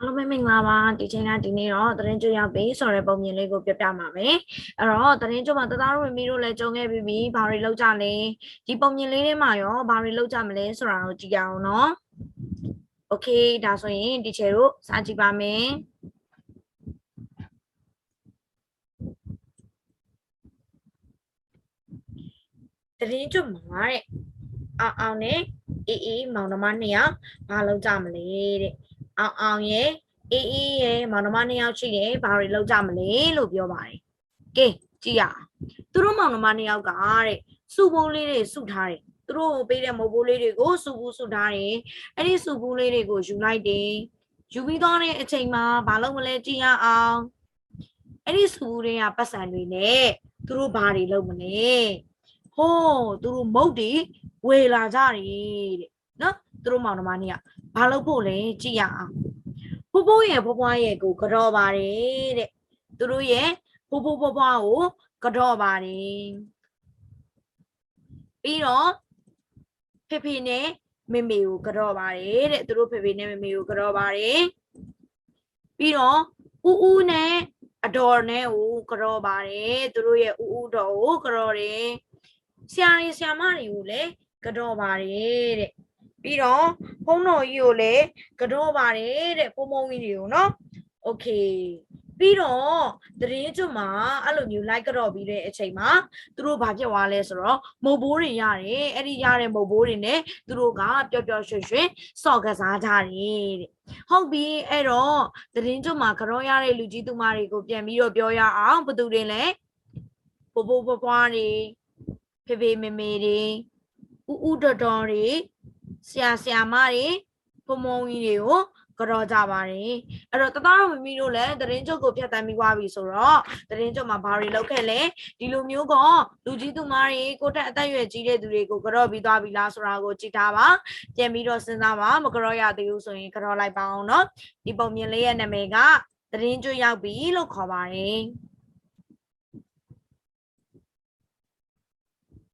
အားလုံးပဲမင်္ဂလာပါဒီချိန်ကဒီနေ့တော့သတင်းကြွရောက်ပြီဆိုတဲ့ပုံမြင်လေးကိုပြပြမှာမယ်အဲ့တော့သတင်းကြွမှာတသားတို့ဝင်ပြီးတော့လည်းကြုံခဲ့ပြီးပြီဘာတွေလောက်ကြလဲဒီပုံမြင်လေးထဲမှာရောဘာတွေလောက်ကြမလဲဆိုတာတော့ကြည့်ကြအောင်နော်โอเคဒါဆိုရင်ဒီချေတို့စာကြည့်ပါမယ်သတင်းကြွမှာတဲ့အောင်အောင်နဲ့အေးအေးမောင်နှမနှစ်ယောက်ဘာလောက်ကြမလဲတဲ့ အောင်အောင်ရဲ့အေးအေးရဲ့မောင်နှမနှစ်ယောက်ရှိတယ်ဘာတွေလောက်ကြမလဲလို့ပြောပါတယ်ကဲကြည့်ရအောင်သူတို့မောင်နှမနှစ်ယောက်ကတဲ့စုပိုးလေးတွေစုထားတယ်သူတို့ပေးတဲ့မုတ်ပိုးလေးတွေကိုစုဘူးစုထားတယ်အဲ့ဒီစုပိုးလေးတွေကိုယူလိုက်တယ်ယူပြီးတော့တဲ့အချိန်မှာဘာလုပ်မလဲကြည့်ရအောင်အဲ့ဒီစုဘူးတွေကပတ်စံတွေနဲ့သူတို့ဘာတွေလုပ်မလဲဟိုးသူတို့မုတ်တွေဝေလာကြတယ်တဲ့နော် သူတို့မောင်နှမနှစ်ယောက်ဘာလုပ်ဖို့လဲကြည့်ရအောင်ဖိုးဖိုးရဲ့ဖွားဖွားရဲ့ကိုကြော်ပါတယ်တဲ့သူတို့ရဲ့ဖိုးဖိုးဖွားဖွားကိုကြော်ပါတယ်ပြီးတော့ဖေဖေနဲ့မေမေကိုကြော်ပါတယ်တဲ့သူတို့ဖေဖေနဲ့မေမေကိုကြော်ပါတယ်ပြီးတော့ဦးဦးနဲ့အတော်နဲ့ကိုကြော်ပါတယ်သူတို့ရဲ့ဦးဦးတော်ကိုကြော်တယ်ဆရာကြီးဆရာမတွေကိုလည်းကြော်ပါတယ်တဲ့ ပြီးတော့ဖုန်းတော်ကြီးကိုလည်းကတော့ပါတယ်တဲ့ပုံပုံကြီးတွေကိုနော်โอเคပြီးတော့သတင်းကျွတ်မှာအဲ့လိုမျိုး like ကတော့ပြီးတဲ့အချိန်မှာသူတို့ဘာဖြစ်သွားလဲဆိုတော့မုတ်ဘိုးတွေရတယ်အဲ့ဒီရတဲ့မုတ်ဘိုးတွေနဲ့သူတို့ကပျော်ပျော်ရွှင်ရွှင်စော်ကစားကြတယ်တဲ့ဟုတ်ပြီအဲ့တော့သတင်းကျွတ်မှာကတော့ရတဲ့လူကြီးသူမတွေကိုပြန်ပြီးတော့ပြောရအောင်ဘယ်သူတွေလဲဘိုးဘိုးဘွားဘွားတွေဖေဖေမေမေတွေဥဥတော်တော်တွေ ဆရာဆရာမတွေဖုံဖုံကြီးတွေကိုကြော်ကြပါတယ်အဲ့တော့တသားတော်မမီတို့လည်းတရင်ကျုပ်ကိုဖြတ်တန်းပြီးသွားပြီဆိုတော့တရင်ကျုပ်မှာဘာတွေလုပ်ခဲ့လဲဒီလိုမျိုးကလူကြီးသူမတွေကိုတက်အသက်အရွယ်ကြီးတဲ့သူတွေကိုကြော်ပြီးသွားပြီလားဆိုတာကိုကြည့်ထားပါပြန်ပြီးတော့စဉ်းစားပါမကြော်ရသေးဘူးဆိုရင်ကြော်လိုက်ပါအောင်เนาะဒီပုံမြင်လေးရဲ့နာမည်ကတရင်ကျုပ်ရောက်ပြီလို့ခေါ်ပါတယ်